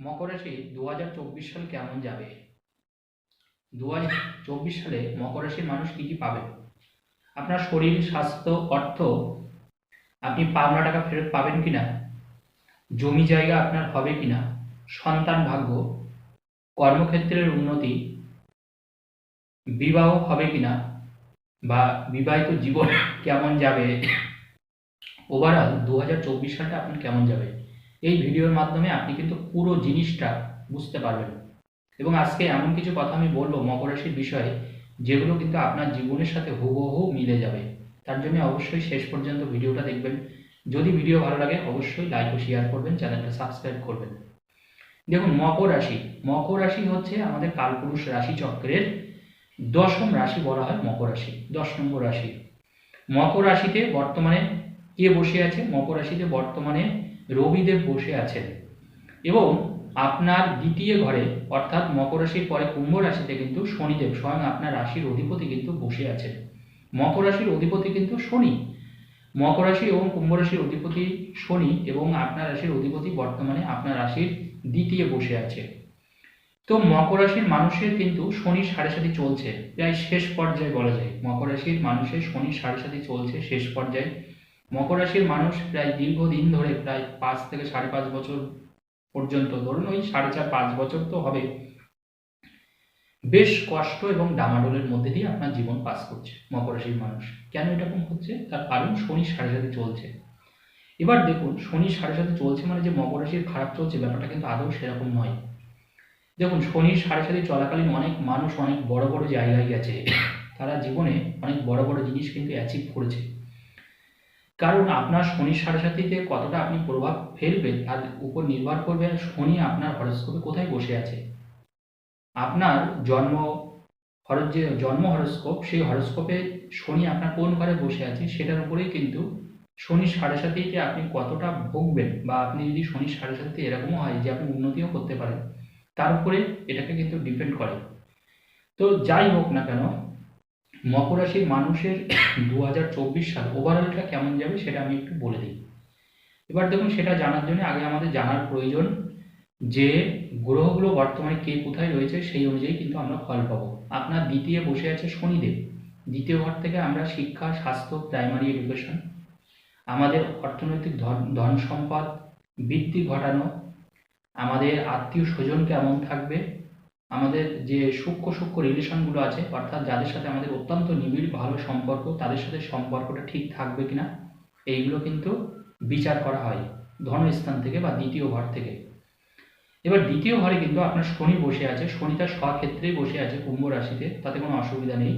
মকর রাশি দু হাজার চব্বিশ সাল কেমন যাবে? দু হাজার চব্বিশ সালে মকর রাশির মানুষ কী কী পাবে? আপনার শরীর, স্বাস্থ্য, অর্থ, আপনি পাওনা টাকা ফেরত পাবেন কিনা? জমি জায়গা আপনার হবে কিনা? সন্তান ভাগ্য, কর্মক্ষেত্রের উন্নতি, বিবাহ হবে কিনা? বা বিবাহিত জীবন কেমন যাবে? ওভারঅল দু হাজার চব্বিশ সালটা আপনার কেমন যাবে? এই ভিডিওর মাধ্যমে আপনি কিন্তু পুরো জিনিসটা বুঝতে পারবেন। এবং আজকে এমন কিছু কথা আমি বলব মকর রাশির বিষয়ে, যেগুলো কিন্তু আপনার জীবনের সাথে হুবহু মিলে যাবে। তার জন্য অবশ্যই শেষ পর্যন্ত ভিডিওটা দেখবেন। যদি ভিডিও ভালো লাগে, অবশ্যই লাইক ও শেয়ার করবেন, চ্যানেলটা সাবস্ক্রাইব করবেন। দেখুন, মকর রাশি। মকর রাশি হচ্ছে আমাদের কালপুরুষ রাশি চক্রের দশম রাশি বলা হয় মকর রাশি, দশ নম্বর রাশি। মকর রাশিতে বর্তমানে কে বসে আছে? মকর রাশিতে বর্তমানে রবিদেব বসে আছেন। এবং আপনার দ্বিতীয় ঘরে, অর্থাৎ মকর রাশির পরে কুম্ভ রাশিতে কিন্তু শনিদেব, স্বয়ং আপনার রাশির অধিপতি কিন্তু বসে আছেন। মকর রাশির অধিপতি কিন্তু শনি। মকর রাশি এবং কুম্ভ রাশির অধিপতি শনি এবং আপনার রাশির অধিপতি বর্তমানে আপনার রাশির দ্বিতীয় বসে আছে। তো মকর রাশির মানুষের কিন্তু শনি সাড়ে সাথে চলছে। প্রায় শেষ পর্যায়ে বলা যায়। মকর রাশির মানুষের শনি সাড়ে সাথে চলছে, শেষ পর্যায়ে। মকর রাশির মানুষ প্রায় দীর্ঘদিন ধরে প্রায় পাঁচ থেকে সাড়ে পাঁচ বছর পর্যন্ত, ধরুন ওই সাড়ে চার পাঁচ বছর তো হবে, বেশ কষ্ট এবং ডামাডোলের মধ্যে দিয়ে আপনার জীবন পাস করছে মকর রাশির মানুষ। কেন এরকম হচ্ছে? তার কারণ শনি সাড়ে সাথে চলছে। এবার দেখুন, শনি সাড়ে সাথে চলছে মানে যে মকর রাশির খারাপ চলছে ব্যাপারটা কিন্তু আদৌ সেরকম নয়। দেখুন শনির সাড়ে সাথে চলাকালীন অনেক মানুষ অনেক বড় বড় জায়গায় গেছে। তারা জীবনে অনেক বড় বড় জিনিস কিন্তু অ্যাচিভ করেছে। কারণ আপনার শনির সাড়ে সাথীতে কতটা আপনি প্রভাব ফেলবেন তার উপর নির্ভর করবে শনি আপনার হরস্কোপে কোথায় বসে আছে। আপনার জন্ম হরস যে জন্ম হরস্কোপ, সেই হরস্কোপে শনি আপনার কোন ঘরে বসে আছে সেটার উপরেই কিন্তু শনির সাড়ে সাথীতে আপনি কতটা ভুগবেন বা আপনি যদি শনির সাড়ে সাথীতে এরকমও হয় যে আপনি উন্নতিও করতে পারেন, তার উপরে এটাকে কিন্তু ডিপেন্ড করে। তো যাই হোক না কেন মকর রাশির মানুষের দু হাজার চব্বিশ সাল ওভারঅলটা কেমন যাবে সেটা আমি একটু বলে দিই। এবার দেখুন, সেটা জানার জন্য আগে আমাদের জানার প্রয়োজন যে গ্রহগুলো বর্তমানে কে কোথায় রয়েছে সেই অনুযায়ী কিন্তু আমরা ফল পাবো। আপনার দ্বিতীয় বসে আছে শনিদেব। দ্বিতীয় ঘর থেকে আমরা শিক্ষা, স্বাস্থ্য প্রাইমারি এডুকেশন আমাদের অর্থনৈতিক ধন ধন সম্পদ বৃদ্ধি ঘটানো, আমাদের আত্মীয় স্বজন কেমন থাকবে আমাদের যে সূক্ষ্ম সূক্ষ্ম রিলেশনগুলো আছে, অর্থাৎ যাদের সাথে আমাদের অত্যন্ত নিবিড় ভালো সম্পর্ক, তাদের সাথে সম্পর্কটা ঠিক থাকবে কিনা, এইগুলো কিন্তু বিচার করা হয় ধনস্থান থেকে বা দ্বিতীয় ঘর থেকে। এবার দ্বিতীয় ঘরে কিন্তু আপনার শনি বসে আছে, শনি তার স্বক্ষেত্রেই বসে আছে কুম্ভ রাশিতে, তাতে কোনো অসুবিধা নেই।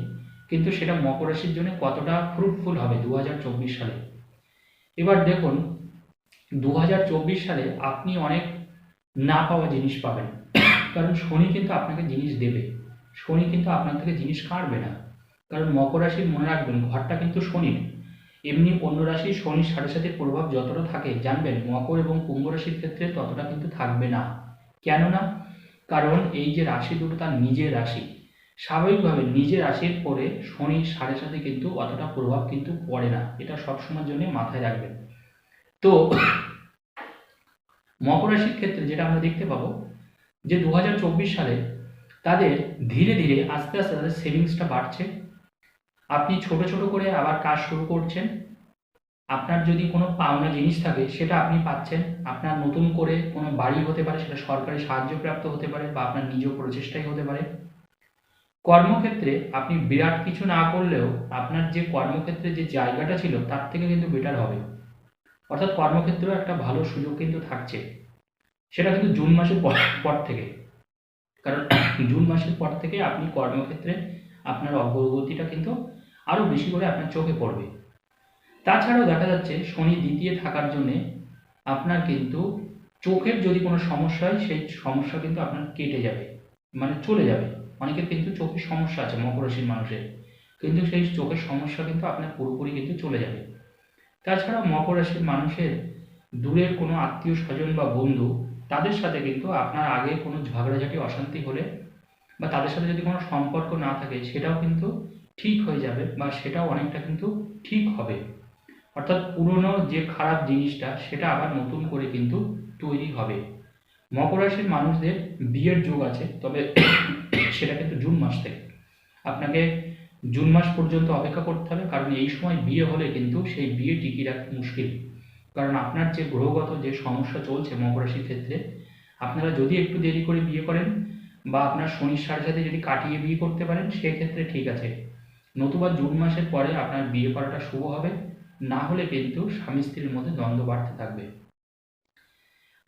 কিন্তু সেটা মকর রাশির জন্য কতটা ফ্রুটফুল হবে দু হাজার চব্বিশ সালে? এবার দেখুন দু হাজার চব্বিশ সালে আপনি অনেক না পাওয়া জিনিস পাবেন। কারণ শনি কিন্তু আপনাকে জিনিস দেবে। শনি কিন্তু আপনার থেকে জিনিস কাটবে না। কারণ মকর রাশির মনে রাখবেন, ঘরটা কিন্তু শনির। এমনি অন্য রাশির শনির সাথে সাথে প্রভাব যতটা থাকে, জানবেন, মকর এবং কুম্ভ রাশির ক্ষেত্রে ততটা কিন্তু থাকবে না। কেন না কারণ এই যে রাশি দুটো তার নিজের রাশি। স্বাভাবিকভাবে নিজের রাশির পরে শনির সাড়ে সাথে কিন্তু অতটা প্রভাব কিন্তু পড়ে না। এটা সবসময়ের জন্য মাথায় রাখবেন। তো, মকর রাশির ক্ষেত্রে যেটা আমরা দেখতে পাবো যে দু হাজার চব্বিশ সালে তাদের ধীরে ধীরে আস্তে আস্তে তাদের সেভিংসটা বাড়ছে। আপনি ছোট ছোট করে আবার কাজ শুরু করছেন। আপনার যদি কোনো পাওনা জিনিস থাকে, সেটা আপনি পাচ্ছেন। আপনার নতুন করে কোনো বাড়ি হতে পারে, সেটা সরকারি সাহায্যপ্রাপ্ত হতে পারে বা আপনার নিজ প্রচেষ্টাই হতে পারে। কর্মক্ষেত্রে আপনি বিরাট কিছু না করলেও আপনার যে কর্মক্ষেত্রে যে জায়গাটা ছিল, তার থেকে কিন্তু বেটার হবে। অর্থাৎ কর্মক্ষেত্রেও একটা ভালো সুযোগ কিন্তু থাকছে। সেটা কিন্তু জুন মাসের পর পর থেকে। কারণ জুন মাসের পর থেকে আপনি কর্মক্ষেত্রে আপনার অগ্রগতিটা কিন্তু আরও বেশি করে আপনার চোখে পড়বে। তাছাড়াও দেখা যাচ্ছে শনি দ্বিতীয় থাকার জন্যে আপনার কিন্তু চোখের যদি কোনো সমস্যা হয়, সেই সমস্যা কিন্তু আপনার কেটে যাবে মানে চলে যাবে। অনেকের কিন্তু চোখের সমস্যা আছে, মকর রাশির মানুষের। কিন্তু সেই চোখের সমস্যা কিন্তু আপনার পুরোপুরি কিন্তু চলে যাবে। তাছাড়া মকর রাশির মানুষের দূরের কোনো আত্মীয় স্বজন বা বন্ধু তাদের সাথে কিন্তু আপনার আগে কোনো ঝগড়াঝাটি, অশান্তি হলে বা তাদের সাথে যদি কোনো সম্পর্ক না থাকে, সেটাও কিন্তু ঠিক হয়ে যাবে বা সেটাও অনেকটা কিন্তু ঠিক হবে। অর্থাৎ পুরনো যে খারাপ জিনিসটা, সেটা আবার নতুন করে কিন্তু তৈরি হবে। মকর রাশির মানুষদের বিয়ের যোগ আছে, তবে সেটা কিন্তু জুন মাস থেকে। আপনাকে জুন মাস পর্যন্ত অপেক্ষা করতে হবে, কারণ এই সময় বিয়ে হলে কিন্তু সেই বিয়ে টিকিয়ে রাখা মুশকিল। কারণ আপনার যে গ্রহগত যে সমস্যা চলছে মকর রাশির ক্ষেত্রে, আপনারা যদি একটু দেরি করে বিয়ে করেন বা আপনার শনির সাথে সাথে যদি কাটিয়ে বিয়ে করতে পারেন, সেক্ষেত্রে ঠিক আছে। নতুবা জুন মাসের পরে আপনার বিয়ে করাটা শুভ হবে, না হলে কিন্তু স্বামী স্ত্রীর মধ্যে দ্বন্দ্ব বাড়তে থাকবে।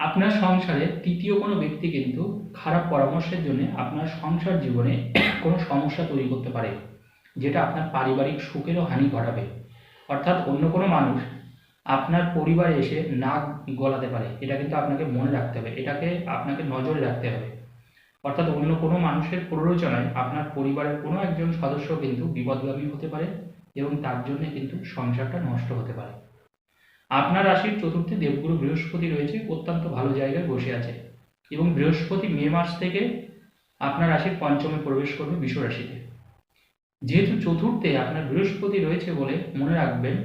আপনার সংসারে তৃতীয় কোনো ব্যক্তি কিন্তু খারাপ পরামর্শের জন্য আপনার সংসার জীবনে কোনো সমস্যা তৈরি করতে পারে, যেটা আপনার পারিবারিক সুখেরও হানি ঘটাবে। অর্থাৎ অন্য কোনো মানুষ আপনার পরিবারে এসে নাক গলাতে পারে, এটা কিন্তু আপনাকে মনে রাখতে হবে, এটাকে আপনাকে নজরে রাখতে হবে। অর্থাৎ অন্য কোনো মানুষের প্ররোচনায় আপনার পরিবারের কোনো একজন সদস্য কিন্তু বিপদগামী হতে পারে এবং তার জন্য কিন্তু সংসারটা নষ্ট হতে পারে। আপনার রাশির চতুর্থে দেবগুরু বৃহস্পতি রয়েছে, অত্যন্ত ভালো জায়গায় বসে আছে এবং বৃহস্পতি মে মাস থেকে আপনার রাশির পঞ্চমে প্রবেশ করবে বিশ্ব রাশিতে যেহেতু চতুর্থে আপনার বৃহস্পতি রয়েছে বলে মনে রাখবেন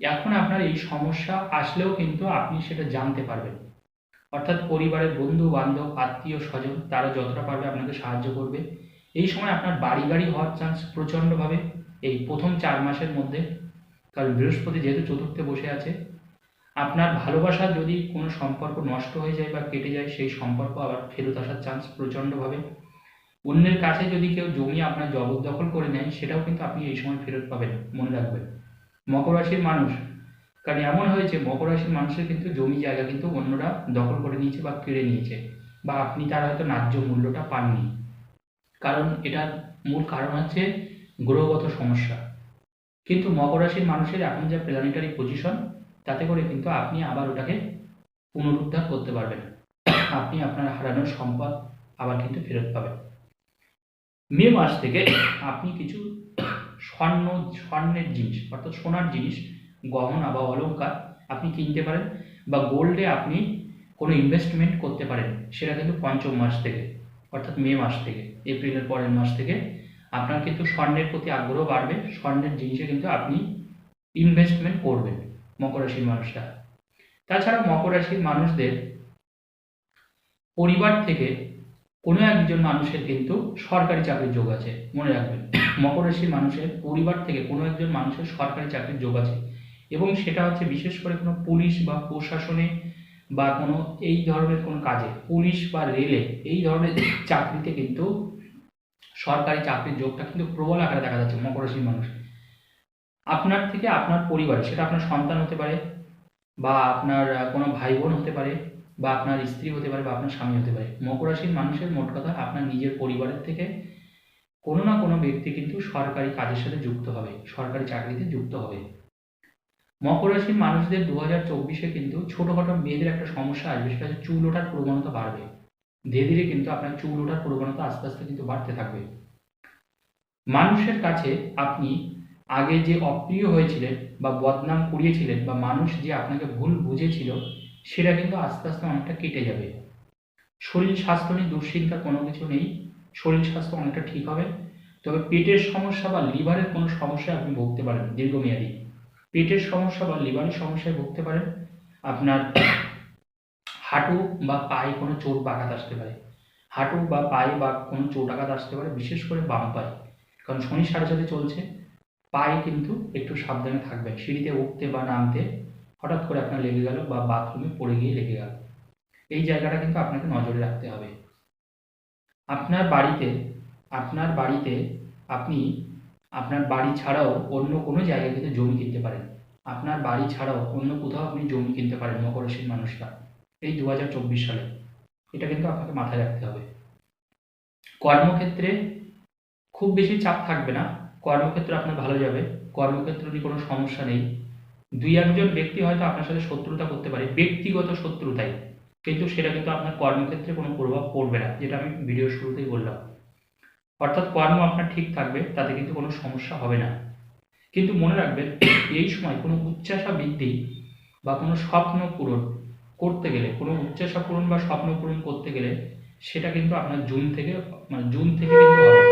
এখন আপনার এই সমস্যা আসলেও কিন্তু আপনি সেটা জানতে পারবেন। অর্থাৎ পরিবারের বন্ধু, বান্ধব, আত্মীয়, স্বজন, তারা যতটা পারবে আপনাকে সাহায্য করবে। এই সময় আপনার বাড়ি গাড়ি হওয়ার চান্স প্রচণ্ডভাবে এই প্রথম চার মাসের মধ্যে, কারণ বৃহস্পতি যেহেতু চতুর্থে বসে আছে, আপনার ভালোবাসা যদি কোনো সম্পর্ক নষ্ট হয়ে যায় বা কেটে যায়, সেই সম্পর্ক আবার ফেরত আসার চান্স প্রচণ্ডভাবে। অন্যের কাছে যদি কেউ জমি আপনার জবরদখল করে নেয়, সেটাও কিন্তু আপনি এই সময় ফেরত পাবেন, মনে রাখবেন। মকর রাশির মানুষ। কারণ এমন হয়েছে মকর রাশির মানুষের কিন্তু জমি জায়গা কিন্তু অন্যরা দখল করে নিয়েছে বা কেড়ে নিয়েছে বা আপনি তার হয়তো ন্যায্য মূল্যটা পাননি। কারণ এটার মূল কারণ হচ্ছে গ্রহগত সমস্যা। কিন্তু মকর রাশির মানুষের এখন যা প্ল্যানেটারি পজিশন তাতে করে কিন্তু আপনি আবার ওটাকে পুনরুদ্ধার করতে পারবেন। আপনি আপনার হারানোর সম্পদ আবার কিন্তু ফেরত পাবেন। মে মাস থেকে আপনি কিছু স্বর্ণ, স্বর্ণের জিনিস, অর্থাৎ সোনার জিনিস, গহনা বা অলংকার আপনি কিনতে পারেন বা গোল্ডে আপনি কোনো ইনভেস্টমেন্ট করতে পারেন, সেটা কিন্তু পঞ্চম মাস থেকে, অর্থাৎ মে মাস থেকে, এপ্রিলের পরের মাস থেকে আপনার কিন্তু স্বর্ণের প্রতি আগ্রহ বাড়বে, স্বর্ণের জিনিসে কিন্তু আপনি ইনভেস্টমেন্ট করবেন মকর রাশির মানুষরা। তাছাড়া মকর রাশির মানুষদের পরিবার থেকে কোনো একজন মানুষের কিন্তু সরকারি চাকরির যোগ আছে, মনে রাখবেন। মকর রাশির মানুষের পরিবার থেকে কোনো একজন মানুষের সরকারি চাকরির যোগ আছে এবং সেটা হচ্ছে বিশেষ করে কোনো পুলিশ বা প্রশাসনে বা কোনো এই ধরনের কোনো কাজে, পুলিশ বা রেলে এই ধরনের চাকরিতে কিন্তু সরকারি চাকরির যোগটা কিন্তু প্রবল আকারে দেখা যাচ্ছে মকর রাশির মানুষ আপনার থেকে আপনার পরিবার, সেটা আপনার সন্তান হতে পারে বা আপনার কোনো ভাই বোন হতে পারে বা আপনার স্ত্রী হতে পারে বা আপনার স্বামী হতে পারে। মকর রাশির মানুষের মোট কথা আপনার নিজের পরিবারের থেকে কোনো না কোনো ব্যক্তি কিন্তু সরকারি কাজের সাথে যুক্ত হবে, সরকারি চাকরিতে যুক্ত হবে। মকর রাশির মানুষদের দু হাজার চব্বিশে কিন্তু ছোটোখাটো মেয়েদের একটা সমস্যা আসবে, সেটা হচ্ছে চুল ওঠার প্রবণতা বাড়বে। ধীরে ধীরে কিন্তু আপনার চুল ওঠার প্রবণতা আস্তে আস্তে কিন্তু বাড়তে থাকবে। মানুষের কাছে আপনি আগে যে অপ্রিয় হয়েছিলেন বা বদনাম করিয়েছিলেন বা মানুষ যে আপনাকে ভুল বুঝেছিল সেটা কিন্তু আস্তে আস্তে অনেকটা কেটে যাবে। শরীর স্বাস্থ্য নিয়ে দুশ্চিন্তা কোনো কিছু নেই। শরীর স্বাস্থ্য অনেকটা ঠিক হবে। তবে পেটের সমস্যা বা লিভারের কোনো সমস্যায় আপনি ভুগতে পারেন দীর্ঘমেয়াদী। পেটের সমস্যা বা লিভারের সমস্যায় ভুগতে পারেন। আপনার হাঁটু বা পায়ে কোনো চোট আঘাত আসতে পারে। হাঁটু বা পায়ে বা কোনো চোট আঘাত আসতে পারে, বিশেষ করে বাম পায়ে। কারণ শনি সাড়ে চলছে। পায়ে কিন্তু একটু সাবধানে থাকবেন। সিঁড়িতে উঠতে বা নামতে হঠাৎ করে আপনার লেগে গেল বা বাথরুমে পড়ে গিয়ে লেগে গেল। এই জায়গাটা কিন্তু আপনাকে নজরে রাখতে হবে। আপনার বাড়িতে আপনার বাড়িতে আপনি, আপনার বাড়ি ছাড়াও অন্য কোনো জায়গায় কিন্তু জমি কিনতে পারেন। আপনার বাড়ি ছাড়াও অন্য কোথাও আপনি জমি কিনতে পারেন মকর রাশির মানুষরা। এই দু সালে। এটা কিন্তু আপনাকে মাথায় রাখতে হবে। কর্মক্ষেত্রে খুব বেশি চাপ থাকবে না। কর্মক্ষেত্র আপনার ভালো যাবে। কর্মক্ষেত্রে যদি কোনো সমস্যা নেই। দুই একজন ব্যক্তি হয়তো আপনার সাথে শত্রুতা করতে পারে, ব্যক্তিগত শত্রুতাই। কিন্তু সেটা কিন্তু আপনার কর্মক্ষেত্রে কোনো প্রভাব পড়বে না, যেটা আমি ভিডিও শুরুতেই বললাম। অর্থাৎ কর্ম আপনার ঠিক থাকবে, তাতে কিন্তু কোনো সমস্যা হবে না। কিন্তু মনে রাখবেন, এই সময় কোনো উচ্চাসা বৃদ্ধি বা কোনো স্বপ্ন পূরণ করতে গেলে, কোনো উচ্চাসা পূরণ বা স্বপ্ন পূরণ করতে গেলে, সেটা কিন্তু আপনার জুন থেকে মানে জুন থেকে কিন্তু হবে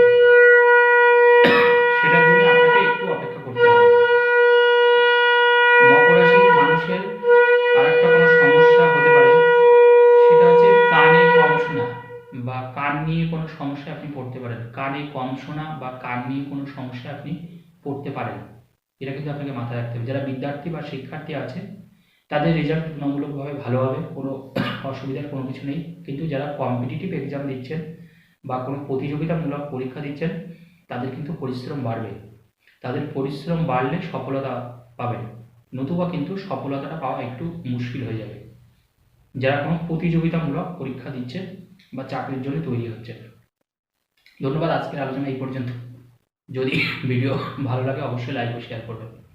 বা কান নিয়ে কোনো সমস্যায় আপনি পড়তে পারেন। কানে কম শোনা বা কান নিয়ে কোনো সমস্যায় আপনি পড়তে পারেন। এটা কিন্তু আপনাকে মাথায় রাখতে হবে। যারা বিদ্যার্থী বা শিক্ষার্থী আছে, তাদের রেজাল্ট তুলনামূলকভাবে ভালো হবে, কোনো অসুবিধার কোনো কিছু নেই। কিন্তু যারা কম্পিটিটিভ এক্সাম দিচ্ছেন বা কোনো প্রতিযোগিতামূলক পরীক্ষা দিচ্ছেন, তাদের কিন্তু পরিশ্রম বাড়বে। তাদের পরিশ্রম বাড়লে সফলতা পাবেন। নতুবা কিন্তু সফলতাটা পাওয়া একটু মুশকিল হয়ে যাবে। যারা কোনো প্রতিযোগিতামূলক পরীক্ষা দিচ্ছে বা চাকরির জন্য তৈরি হচ্ছে। ধন্যবাদ আজকের আলোচনা এই পর্যন্ত। যদি ভিডিও ভালো লাগে, অবশ্যই লাইক ও শেয়ার করবেন।